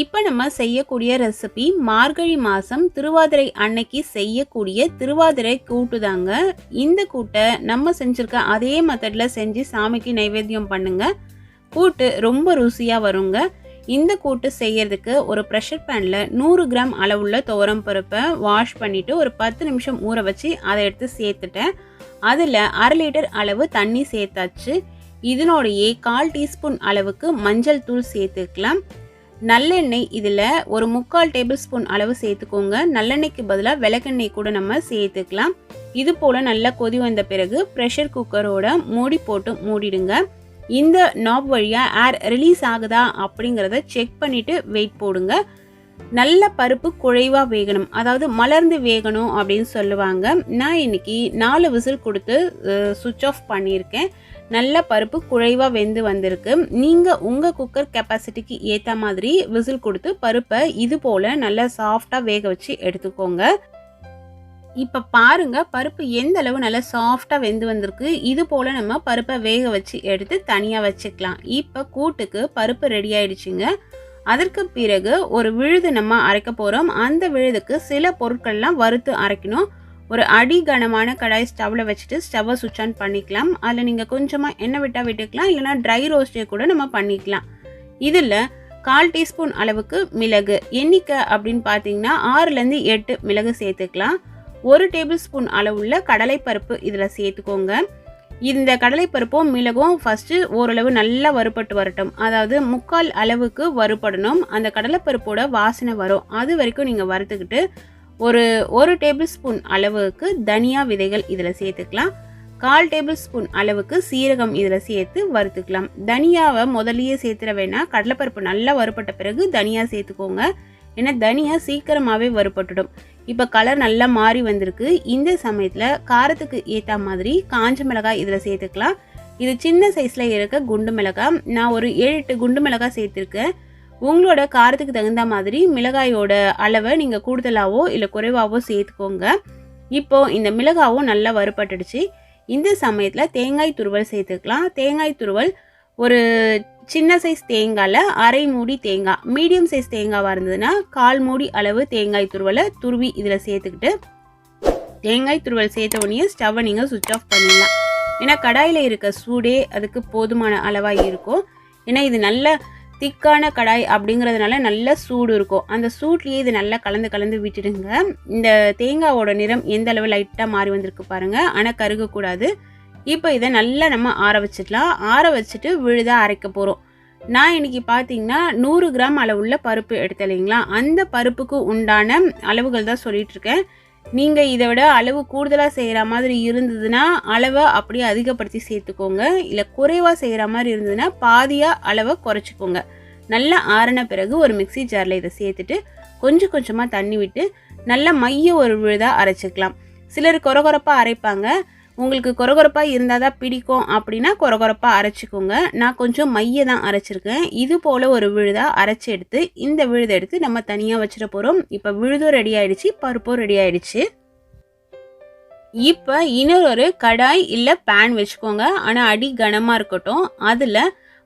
இப்போ நம்ம செய்யக்கூடிய ரெசிபி மார்கழி மாதம் திருவாதிரை அன்னைக்கு செய்யக்கூடிய திருவாதிரை கூட்டு தாங்க. இந்த கூட்டை நம்ம செஞ்சுருக்க அதே மெத்தடில் செஞ்சு சாமிக்கு நைவேத்தியம் பண்ணுங்க. கூட்டு ரொம்ப ருசியாக வருங்க. இந்த கூட்டு செய்யறதுக்கு ஒரு ப்ரெஷர் பேனில் நூறு கிராம் அளவுள்ள துவரம் பருப்பை வாஷ் பண்ணிவிட்டு ஒரு பத்து நிமிஷம் ஊற வச்சு அதை எடுத்து சேர்த்துட்டேன். அதில் அரை லிட்டர் அளவு தண்ணி சேர்த்தாச்சு. இதனோடையே கால் டீஸ்பூன் அளவுக்கு மஞ்சள் தூள் சேர்த்துக்கலாம். நல்லெண்ணெய் இதில் ஒரு முக்கால் டேபிள் ஸ்பூன் அளவு சேர்த்துக்கோங்க. நல்லெண்ணெய்க்கு பதிலாக விளக்கெண்ணெய் கூட நம்ம சேர்த்துக்கலாம். இது போல் நல்லா கொதி வந்த பிறகு ப்ரெஷர் குக்கரோட மூடி போட்டு மூடிடுங்க. இந்த நாப் வழியாக ஏர் ரிலீஸ் ஆகுதா அப்படிங்கிறத செக் பண்ணிவிட்டு வெயிட் போடுங்க. நல்ல பருப்பு குழைவாக வேகணும். அதாவது மலர்ந்து வேகணும் அப்படின்னு சொல்லுவாங்க. நான் இன்னைக்கு நாலு விசில் கொடுத்து சுவிட்ச் ஆஃப் பண்ணியிருக்கேன். நல்ல பருப்பு குழைவாக வெந்து வந்திருக்கு. நீங்கள் உங்கள் குக்கர் கெப்பாசிட்டிக்கு ஏற்ற மாதிரி விசில் கொடுத்து பருப்பை இது போல் நல்லா சாஃப்டாக வேக வச்சு எடுத்துக்கோங்க. இப்போ பாருங்க பருப்பு எந்த அளவு நல்லா சாஃப்டாக வெந்து வந்திருக்கு. இது போல் நம்ம பருப்பை வேக வச்சு எடுத்து தனியாக வச்சுக்கலாம். இப்போ கூட்டுக்கு பருப்பு ரெடி ஆயிடுச்சுங்க. அதற்கு பிறகு ஒரு விழுது நம்ம அரைக்க போகிறோம் அந்த விழுதுக்கு சில பொருட்கள்லாம் வறுத்து அரைக்கணும். ஒரு அடி கனமான கடாய் ஸ்டவ்வில் வச்சுட்டு ஸ்டவ்வை சுவிட்ச் ஆன் பண்ணிக்கலாம். அதில் நீங்கள் கொஞ்சமாக எண்ணெய் விட்டால் விட்டுக்கலாம் இல்லைனா ட்ரை ரோஸ்டே கூட நம்ம பண்ணிக்கலாம். இதில் கால் டீஸ்பூன் அளவுக்கு மிளகு எண்ணிக்கை அப்படின்னு பார்த்தீங்கன்னா ஆறுலேருந்து எட்டு மிளகு சேர்த்துக்கலாம். ஒரு டேபிள் ஸ்பூன் அளவுள்ள கடலைப்பருப்பு இதில் சேர்த்துக்கோங்க. இந்த கடலைப்பருப்பும் மிளகும் ஃபஸ்ட்டு ஓரளவு நல்லா வறுபட்டு வரட்டும். அதாவது முக்கால் அளவுக்கு வறுபடணும். அந்த கடலைப்பருப்போட வாசனை வரும். அது வரைக்கும் நீங்கள் வறுத்துக்கிட்டு ஒரு ஒரு டேபிள் ஸ்பூன் அளவுக்கு தனியா விதைகள் இதில் சேர்த்துக்கலாம். கால் டேபிள் ஸ்பூன் அளவுக்கு சீரகம் இதில் சேர்த்து வறுத்துக்கலாம். தனியாவை முதலியே சேர்த்துட வேணால் கடலைப்பருப்பு நல்லா வறுபட்ட பிறகு தனியா சேர்த்துக்கோங்க. ஏன்னா தனியா சீக்கிரமாகவே வறுபட்டுடும். இப்போ கலர் நல்லா மாறி வந்திருக்கு. இந்த சமயத்தில் காரத்துக்கு ஏற்ற மாதிரி காஞ்ச மிளகாய் இதில் சேர்த்துக்கலாம். இது சின்ன சைஸில் இருக்க குண்டு மிளகாய். நான் ஒரு ஏழு எட்டு குண்டு மிளகாய் சேர்த்துருக்கேன். உங்களோட காரத்துக்கு தகுந்த மாதிரி மிளகாயோட அளவை நீங்கள் கூடுதலாகவோ இல்லை குறைவாகவோ சேர்த்துக்கோங்க. இப்போ இந்த மிளகாவும் நல்லா வறுபட்டுடுச்சு. இந்த சமயத்தில் தேங்காய் துருவல் சேர்த்துக்கலாம். தேங்காய் துருவல் ஒரு சின்ன சைஸ் தேங்காயில் அரை மூடி தேங்காய் மீடியம் சைஸ் தேங்காவாக இருந்ததுன்னா கால் மூடி அளவு தேங்காய் துருவலை துருவி இதில் சேர்த்துக்கிட்டு தேங்காய் துருவல் சேர்த்த உடனே ஸ்டவ்வை நீங்கள் சுவிட்ச் ஆஃப் பண்ணிடலாம். ஏன்னா கடாயில் இருக்க சூடே அதுக்கு போதுமான அளவாக இருக்கும். ஏன்னா இது நல்ல திக்கான கடாய் அப்படிங்கிறதுனால நல்ல சூடு இருக்கும். அந்த சூட்லேயே இது நல்லா கலந்து கலந்து விட்டுடுங்க. இந்த தேங்காவோட நிறம் எந்த அளவு லைட்டாக மாறி வந்திருக்கு பாருங்கள் ஆனால் கருகக்கூடாது இப்போ இதை நல்லா நம்ம ஆற வச்சுக்கலாம் ஆற வச்சுட்டு விழுதாக அரைக்க போகிறோம் நான் இன்னைக்கு பார்த்தீங்கன்னா நூறு கிராம் அளவுள்ள பருப்பு எடுத்தேன் இல்லைங்களா? அந்த பருப்புக்கு உண்டான அளவுகள் தான் சொல்லிகிட்ருக்கேன் நீங்கள் இதை விட அளவு கூடுதலாக செய்கிற மாதிரி இருந்ததுன்னா அளவை அப்படியே அதிகப்படுத்தி சேர்த்துக்கோங்க. இல்லை குறைவாக செய்கிற மாதிரி இருந்ததுன்னா பாதியாக அளவை குறைச்சிக்கோங்க. நல்லா ஆறின பிறகு ஒரு மிக்சி ஜாரில் இதை சேர்த்துட்டு கொஞ்சம் கொஞ்சமாக தண்ணி விட்டு நல்லா மைய ஒரு விழுதாக அரைச்சிக்கலாம். சிலர் கொரகொரப்பாக அரைப்பாங்க. உங்களுக்கு கொரகொரப்பாக இருந்தால் தான் பிடிக்கும் அப்படின்னா கொரகொரப்பாக அரைச்சிக்கோங்க. நான் கொஞ்சம் மைய தான் அரைச்சிருக்கேன். இது போல் ஒரு விழுதாக அரைச்சி எடுத்து இந்த விழுதை எடுத்து நம்ம தனியாக வச்சிட போகிறோம் இப்போ விழுதும் ரெடி ஆயிடுச்சு பருப்பும் ரெடி ஆயிடுச்சு. இப்போ இன்னொரு கடாய் இல்லை பேன் வச்சுக்கோங்க. ஆனால் அடி கனமாக இருக்கட்டும். அதில்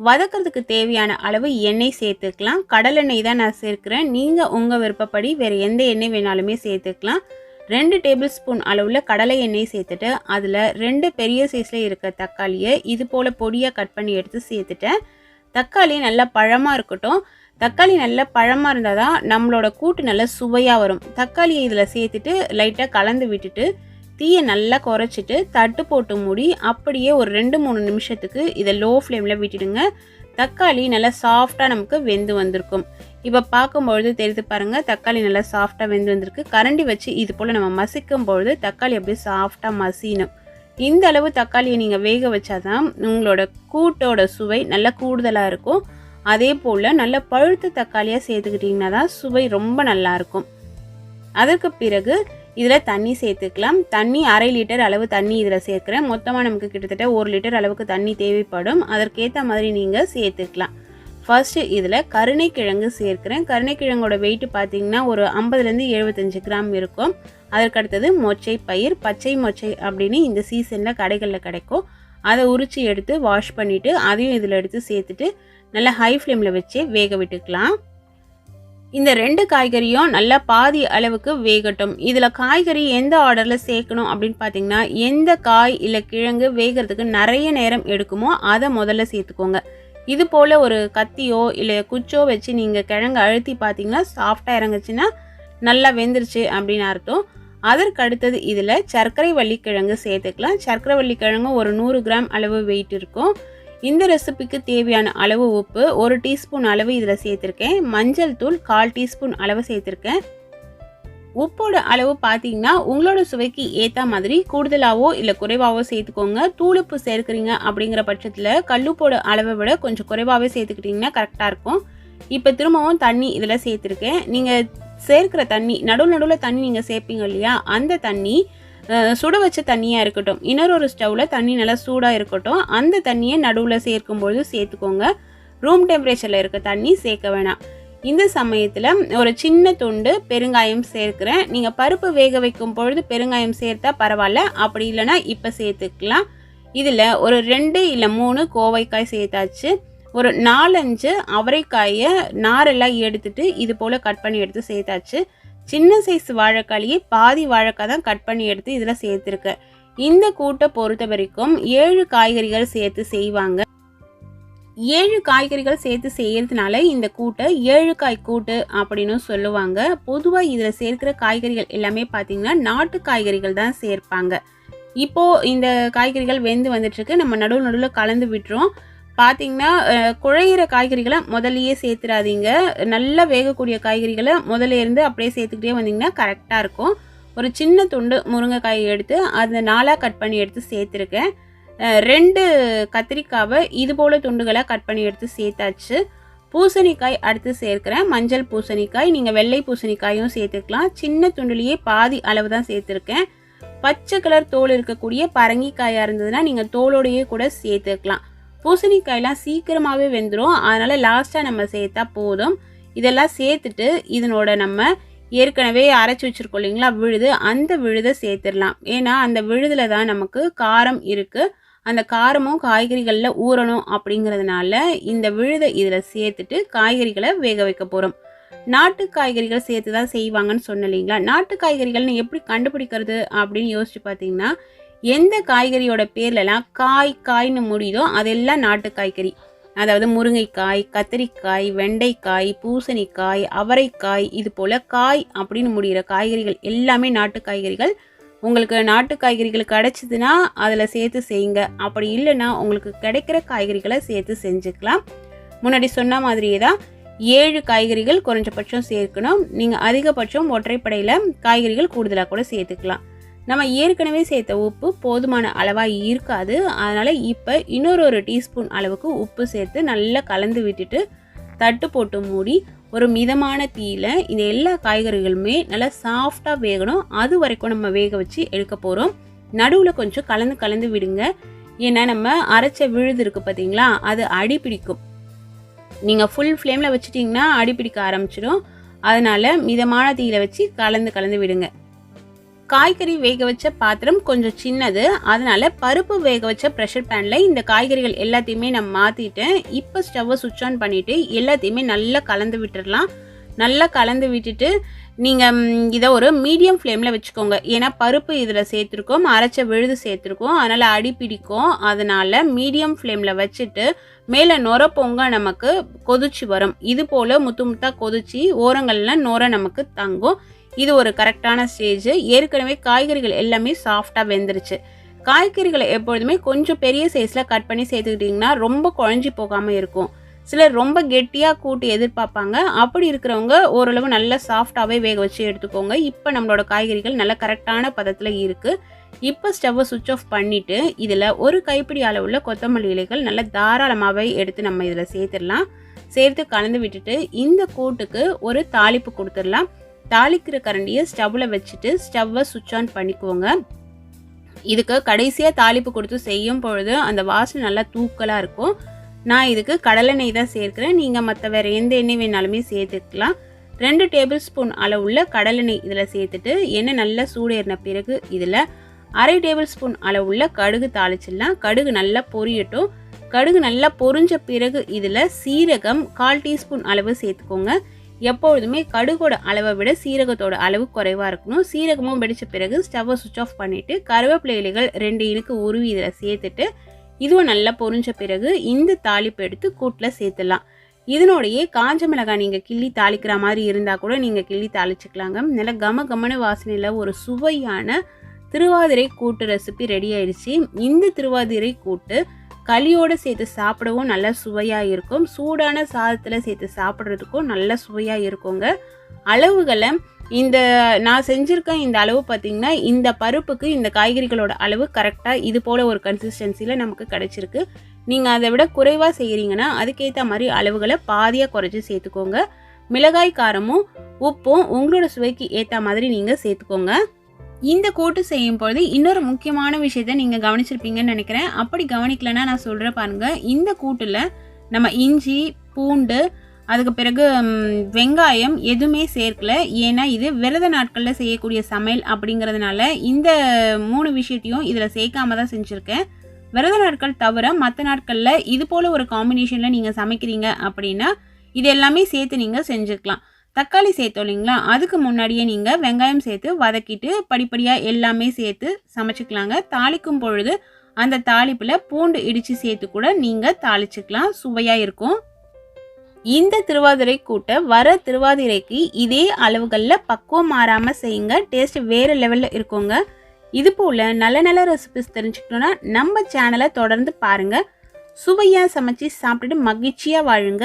வதக்கிறதுக்கு தேவையான அளவு எண்ணெய் சேர்த்துக்கலாம். கடலெண்ணெய் தான் நான் சேர்க்குறேன். நீங்கள் உங்கள் விருப்பப்படி வேறு எந்த எண்ணெய் வேணாலுமே சேர்த்துக்கலாம். ரெண்டு டேபிள் ஸ்பூன் அளவில் கடலை எண்ணெய் சேர்த்துட்டு அதில் ரெண்டு பெரிய சைஸில் இருக்க தக்காளியை இது போல் பொடியாக கட் பண்ணி எடுத்து சேர்த்துட்டேன். தக்காளி நல்லா பழமாக இருக்கட்டும். தக்காளி நல்லா பழமாக இருந்தால் தான் நம்மளோட கூட்டு நல்லா சுவையாக வரும். தக்காளியை இதில் சேர்த்துட்டு லைட்டாக கலந்து விட்டுட்டு தீயை நல்லா குறைச்சிட்டு தட்டு போட்டு மூடி அப்படியே ஒரு ரெண்டு மூணு நிமிஷத்துக்கு இதை லோ ஃப்ளேமில் விட்டுடுங்க. தக்காளி நல்லா சாஃப்டாக நமக்கு வெந்து வந்திருக்கும். இப்போ பார்க்கும்பொழுது தெரிந்து பாருங்கள் தக்காளி நல்லா சாஃப்டாக வெந்து வந்திருக்கு. கரண்டி வச்சு இது போல் நம்ம மசிக்கும் பொழுது தக்காளி அப்படியே சாஃப்டாக மசினும் இந்த அளவு தக்காளியை நீங்கள் வேக வச்சாதான் உங்களோட கூட்டோட சுவை நல்லா கூடுதலாக இருக்கும். அதே போல் நல்ல பழுத்த தக்காளியாக சேர்த்துக்கிட்டிங்கன்னா தான் சுவை ரொம்ப நல்லாயிருக்கும் அதற்கு பிறகு இதில் தண்ணி சேர்த்துக்கலாம். தண்ணி அரை லிட்டர் அளவு தண்ணி இதில் சேர்க்குறேன். மொத்தமாக நமக்கு கிட்டத்தட்ட ஒரு லிட்டர் அளவுக்கு தண்ணி தேவைப்படும். அதற்கேற்ற மாதிரி நீங்கள் சேர்த்துக்கலாம். ஃபர்ஸ்ட்டு இதில் கருணைக்கிழங்கு சேர்க்குறேன். கருணைக்கிழங்கோட வெயிட் பார்த்தீங்கன்னா ஒரு ஐம்பதுலேருந்து எழுபத்தஞ்சு கிராம் இருக்கும். அதற்கடுத்தது மொச்சை பயிர் பச்சை மொச்சை அப்படின்னு இந்த சீசனில் கடைகளில் கிடைக்கும். அதை உரித்து எடுத்து வாஷ் பண்ணிவிட்டு அதையும் இதில் எடுத்து சேர்த்துட்டு நல்லா ஹை ஃப்ளேமில் வச்சு வேக விட்டுக்கலாம். இந்த ரெண்டு காய்கறியும் நல்லா பாதி அளவுக்கு வேகட்டும். இதில் காய்கறி எந்த ஆர்டரில் சேர்க்கணும் அப்படின்னு பார்த்தீங்கன்னா எந்த காய் இல்லை கிழங்கு வேகிறதுக்கு நிறைய நேரம் எடுக்குமோ அதை முதல்ல சேர்த்துக்கோங்க. இது போல் ஒரு கத்தியோ இல்லை குச்சோ வச்சு நீங்கள் கிழங்கு அழுத்தி பார்த்தீங்கன்னா சாஃப்டாக இறங்குச்சுன்னா நல்லா வெந்துருச்சு அப்படின்னு அர்த்தம். அதற்கு அடுத்தது இதில் சர்க்கரை வள்ளிக்கிழங்கு சேர்த்துக்கலாம். சர்க்கரை வள்ளிக்கிழங்கு ஒரு நூறு கிராம் அளவு வெயிட் இருக்கும். இந்த ரெசிபிக்கு தேவையான அளவு உப்பு ஒரு டீஸ்பூன் அளவு இதில் சேர்த்துருக்கேன். மஞ்சள் தூள் கால் டீஸ்பூன் அளவு சேர்த்துருக்கேன். உப்போட அளவு பார்த்தீங்கன்னா உங்களோட சுவைக்கு ஏற்ற மாதிரி கூடுதலாகவோ இல்லை குறைவாகவோ சேர்த்துக்கோங்க. தூளுப்பு சேர்க்குறீங்க அப்படிங்கிற பட்சத்தில் கல்லுப்போட அளவை விட கொஞ்சம் குறைவாகவே சேர்த்துக்கிட்டிங்கன்னா கரெக்டாக இருக்கும். இப்போ திரும்பவும் தண்ணி இதில் சேர்த்துருக்கேன். நீங்கள் சேர்க்குற தண்ணி நடுவில் நடுவில் தண்ணி நீங்கள் சேர்ப்பீங்க இல்லையா? அந்த தண்ணி சுட வச்ச தண்ணியாக இருக்கட்டும் இன்னொரு ஒரு ஸ்டவ்வில் தண்ணி நல்லா சூடாக இருக்கட்டும் அந்த தண்ணியை நடுவில் சேர்க்கும்பொழுது சேர்த்துக்கோங்க. ரூம் டெம்பரேச்சரில் இருக்க தண்ணி சேர்க்க வேணாம். இந்த சமயத்தில் ஒரு சின்ன துண்டு பெருங்காயம் சேர்க்குறேன். நீங்கள் பருப்பு வேக வைக்கும் பொழுது பெருங்காயம் சேர்த்தா பரவாயில்ல. அப்படி இல்லைன்னா இப்போ சேர்த்துக்கலாம். இதில் ஒரு ரெண்டு இல்லை மூணு கோவைக்காய் சேர்த்தாச்சு. ஒரு நாலஞ்சு அவரைக்காயை நாரெல்லாம் எடுத்துட்டு இது போல் கட் பண்ணி எடுத்து சேர்த்தாச்சு. சின்ன சைஸ் வாழைக்காளியை பாதி வாழைக்காய் தான் கட் பண்ணி எடுத்து இதில் சேர்த்துருக்கேன். இந்த கூட்டை பொறுத்த வரைக்கும் ஏழு காய்கறிகள் சேர்த்து செய்வாங்க. ஏழு காய்கறிகள் சேர்த்து செய்கிறதுனால இந்த கூட்டை ஏழு காய் கூட்டு அப்படின்னு சொல்லுவாங்க. பொதுவாக இதில் சேர்க்கிற காய்கறிகள் எல்லாமே பார்த்தீங்கன்னா நாட்டு காய்கறிகள் தான் சேர்ப்பாங்க. இப்போது இந்த காய்கறிகள் வெந்து வந்துட்டுருக்கு. நம்ம நடுவு நடுவில் கலந்து விட்டுறோம். பார்த்தீங்கன்னா குழையிற காய்கறிகளை முதல்லையே சேர்த்துறாதீங்க. நல்லா வேகக்கூடிய காய்கறிகளை முதல்ல இருந்து அப்படியே சேர்த்துக்கிட்டே வந்தீங்கன்னா கரெக்டாக இருக்கும். ஒரு சின்ன துண்டு முருங்கைக்காய் எடுத்து அதை நாலாக கட் பண்ணி எடுத்து சேர்த்துருக்கேன். ரெண்டு கத்திரிக்காவை இது போல் துண்டுகளாக கட் பண்ணி எடுத்து சேர்த்தாச்சு. பூசணிக்காய் அடுத்து சேர்க்குறேன். மஞ்சள் பூசணிக்காய் நீங்கள் வெள்ளை பூசணிக்காயும் சேர்த்துக்கலாம். சின்ன துண்டுலேயே பாதி அளவு தான் சேர்த்துருக்கேன். பச்சை கலர் தோல் இருக்கக்கூடிய பரங்கிக்காயாக இருந்ததுன்னா நீங்கள் தோலோடையே கூட சேர்த்துக்கலாம். பூசணிக்காயெலாம் சீக்கிரமாகவே வெந்துடும் அதனால் லாஸ்ட்டாக நம்ம சேர்த்தா போதும். இதெல்லாம் சேர்த்துட்டு இதனோட நம்ம ஏற்கனவே அரைச்சி வச்சுருக்கோம் இல்லைங்களா விழுது அந்த விழுதை சேர்த்துடலாம். ஏன்னா அந்த விழுதில் தான் நமக்கு காரம் இருக்குது அந்த காரமும் காய்கறிகளில் ஊறணும் அப்படிங்கிறதுனால இந்த விழுதை இதில் சேர்த்துட்டு காய்கறிகளை வேக வைக்க போகிறோம் நாட்டு காய்கறிகள் சேர்த்து தான் செய்வாங்கன்னு சொன்ன இல்லைங்களா? நாட்டு காய்கறிகள்னு எப்படி கண்டுபிடிக்கிறது அப்படின்னு யோசிச்சு பார்த்தீங்கன்னா எந்த காய்கறியோட பேர்லலாம் காய் காய்னு முடியுதோ அதெல்லாம் நாட்டு காய்கறி. அதாவது முருங்கைக்காய் கத்திரிக்காய் வெண்டைக்காய் பூசணிக்காய் அவரைக்காய் இது போல் காய் அப்படின்னு முடிகிற காய்கறிகள் எல்லாமே நாட்டு காய்கறிகள். உங்களுக்கு நாட்டு காய்கறிகள் கிடைச்சிதுன்னா அதில் சேர்த்து செய்யுங்க. அப்படி இல்லைன்னா உங்களுக்கு கிடைக்கிற காய்கறிகளை சேர்த்து செஞ்சுக்கலாம். முன்னாடி சொன்ன மாதிரியே தான் ஏழு காய்கறிகள் குறைஞ்சபட்சம் சேர்க்கணும். நீங்கள் அதிகபட்சம் ஒற்றைப்படையில் காய்கறிகள் கூடுதலாக கூட சேர்த்துக்கலாம். நம்ம ஏற்கனவே சேர்த்த உப்பு போதுமான அளவாக இருக்காது. அதனால் இப்போ இன்னொரு ஒரு டீஸ்பூன் அளவுக்கு உப்பு சேர்த்து நல்லா கலந்து விட்டுட்டு தட்டு போட்டு மூடி ஒரு மிதமான தீயில் இந்த எல்லா காய்கறிகளுமே நல்லா சாஃப்டாக வேகணும். அது வரைக்கும் நம்ம வேக வச்சு எடுக்க போகிறோம் நடுவில் கொஞ்சம் கலந்து கலந்து விடுங்க. ஏன்னா நம்ம அரைச்ச விழுது இருக்குது பார்த்தீங்களா அது அடி பிடிக்கும். நீங்கள் ஃபுல் ஃப்ளேமில் வச்சுட்டிங்கன்னா அடி பிடிக்க ஆரம்பிச்சிடும். அதனால் மிதமான தீயில வச்சு கலந்து கலந்து விடுங்க. காய்கறி வேக வச்ச பாத்திரம் கொஞ்சம் சின்னது. அதனால பருப்பு வேக வச்ச ப்ரெஷர் பேனில் இந்த காய்கறிகள் எல்லாத்தையுமே நான் மாற்றிட்டேன் இப்போ ஸ்டவ்வை சுவிட்ச் ஆன் பண்ணிவிட்டு எல்லாத்தையுமே நல்லா கலந்து விட்டுடலாம் நல்லா கலந்து விட்டுட்டு நீங்கள் இதை ஒரு மீடியம் ஃப்ளேமில் வச்சுக்கோங்க. ஏன்னா பருப்பு இதில் சேர்த்துருக்கோம் அரைச்ச விழுது சேர்த்துருக்கோம். அதனால் அடி பிடிக்கும். அதனால் மீடியம் ஃப்ளேமில் வச்சுட்டு மேலே நொர பொங்க நமக்கு கொதிச்சு வரும். இது போல் முத்து முத்தாக கொதிச்சு ஓரங்கள்லாம் நொர நமக்கு தங்கும். இது ஒரு கரெக்டான ஸ்டேஜ் ஏற்கனவே காய்கறிகள் எல்லாமே சாஃப்டாக வெந்துருச்சு. காய்கறிகளை எப்பொழுதுமே கொஞ்சம் பெரிய சைஸில் கட் பண்ணி சேர்த்துக்கிட்டிங்கன்னா ரொம்ப குழஞ்சி போகாமல் இருக்கும். சிலர் ரொம்ப கெட்டியாக கூட்டி எதிர்பார்ப்பாங்க. அப்படி இருக்கிறவங்க ஓரளவு நல்ல சாஃப்டாகவே வேக வச்சு எடுத்துக்கோங்க. இப்போ நம்மளோட காய்கறிகள் நல்ல கரெக்டான பதத்தில் இருக்குது இப்போ ஸ்டவ்வை சுவிட்ச் ஆஃப் பண்ணிவிட்டு இதில் ஒரு கைப்பிடி அளவுள்ள கொத்தமல்லி இலைகள் நல்ல தாராளமாகவே எடுத்து நம்ம இதில் சேர்த்துடலாம். சேர்த்து கலந்து விட்டுட்டு இந்த கூட்டுக்கு ஒரு தாளிப்பு கொடுத்துடலாம். தாளிக்கிற கரண்டியை ஸ்டவ்வில் வச்சுட்டு ஸ்டவ்வை சுவிட்ச் ஆன் பண்ணிக்கோங்க. இதுக்கு கடைசியாக தாளிப்பு கொடுத்து செய்யும் பொழுது அந்த வாசனை நல்லா தூக்கலாக இருக்கும். நான் இதுக்கு கடலெண்ணெய் தான் சேர்க்குறேன். நீங்கள் மற்ற வேறு எந்த எண்ணெய் வேணாலுமே சேர்த்துக்கலாம். ரெண்டு டேபிள் ஸ்பூன் அளவுள்ள கடலெண்ணெய் இதில் சேர்த்துட்டு எண்ணெய் நல்லா சூடேறின பிறகு இதில் அரை டேபிள் ஸ்பூன் அளவுள்ள கடுகு தாளிச்சிடலாம். கடுகு நல்லா பொரியட்டும். கடுகு நல்லா பொரிஞ்ச பிறகு இதில் சீரகம் கால் டீஸ்பூன் அளவு சேர்த்துக்கோங்க. எப்பொழுதுமே கடுகோட அளவை விட சீரகத்தோட அளவு குறைவாக இருக்கணும். சீரகமும் வெடித்த பிறகு ஸ்டவ்வை சுவிச் ஆஃப் பண்ணிவிட்டு கருவேப்பிலை இலைகள் ரெண்டு இனுக்கு உருவி இதில் சேர்த்துட்டு இதுவும் நல்லா பொரிஞ்ச பிறகு இந்த தாளிப்பு எடுத்து கூட்டில் சேர்த்துடலாம். இதனோடையே காஞ்ச மிளகாய் நீங்கள் கிள்ளி தாளிக்கிற மாதிரி இருந்தால் கூட நீங்கள் கிள்ளி தாளிச்சுக்கலாங்க. நல்ல கம கமன வாசனையில் ஒரு சுவையான திருவாதிரை கூட்டு ரெசிபி ரெடி ஆயிடுச்சு. இந்த திருவாதிரை கூட்டு களியோடு சேர்த்து சாப்பிடவும் நல்ல சுவையாக இருக்கும். சூடான சாதத்தில் சேர்த்து சாப்பிட்றதுக்கும் நல்ல சுவையாக இருக்குங்க. அளவுகளை இந்த நான் செஞ்சுருக்க இந்த அளவு பார்த்திங்கன்னா இந்த பருப்புக்கு இந்த காய்கறிகளோட அளவு கரெக்டாக இது போல் ஒரு கன்சிஸ்டன்சியில் நமக்கு கிடச்சிருக்கு. நீங்கள் அதை விட குறைவாக செய்கிறீங்கன்னா அதுக்கேற்ற மாதிரி அளவுகளை பாதியாக குறைச்சி சேர்த்துக்கோங்க. மிளகாய் காரமும் உப்பும் உங்களோட சுவைக்கு ஏற்ற மாதிரி நீங்கள் சேர்த்துக்கோங்க. இந்த கூட்டு செய்யும் பொழுது இன்னொரு முக்கியமான விஷயத்த நீங்கள் கவனிச்சிருப்பீங்கன்னு நினைக்கிறேன். அப்படி கவனிக்கலன்னா நான் சொல்கிறேன் பாருங்கள் இந்த கூட்டில் நம்ம இஞ்சி பூண்டு அதுக்கு பிறகு வெங்காயம் எதுவுமே சேர்க்கல. ஏன்னா இது விரத நாட்களில் செய்யக்கூடிய சமையல் அப்படிங்கிறதுனால இந்த மூணு விஷயத்தையும் இதில் சேர்க்காம தான் செஞ்சுருக்கேன். விரத நாட்கள் தவிர மற்ற நாட்களில் இது போல் ஒரு காம்பினேஷனில் நீங்கள் சமைக்கிறீங்க அப்படின்னா இது எல்லாமே சேர்த்து நீங்கள் செஞ்சுக்கலாம் தக்காளி சேர்த்தோம் இல்லைங்களா? அதுக்கு முன்னாடியே நீங்கள் வெங்காயம் சேர்த்து வதக்கிட்டு படிப்படியாக எல்லாமே சேர்த்து சமைச்சிக்கலாங்க. தாளிக்கும் பொழுது அந்த தாளிப்பில் பூண்டு இடித்து சேர்த்து கூட நீங்கள் தாளிச்சிக்கலாம். சுவையாக இருக்கும். இந்த திருவாதிரை கூட்ட வர திருவாதிரைக்கு இதே அளவுகளில் பக்குவம் மாறாமல் செய்யுங்க. டேஸ்ட் வேறு லெவலில் இருக்குங்க. இது போல் நல்ல நல்ல ரெசிபிஸ் தெரிஞ்சுக்கணுன்னா நம்ம சேனலை தொடர்ந்து பாருங்கள் சுவையாக சமைச்சு சாப்பிட்டுட்டு மகிழ்ச்சியாக வாழுங்க.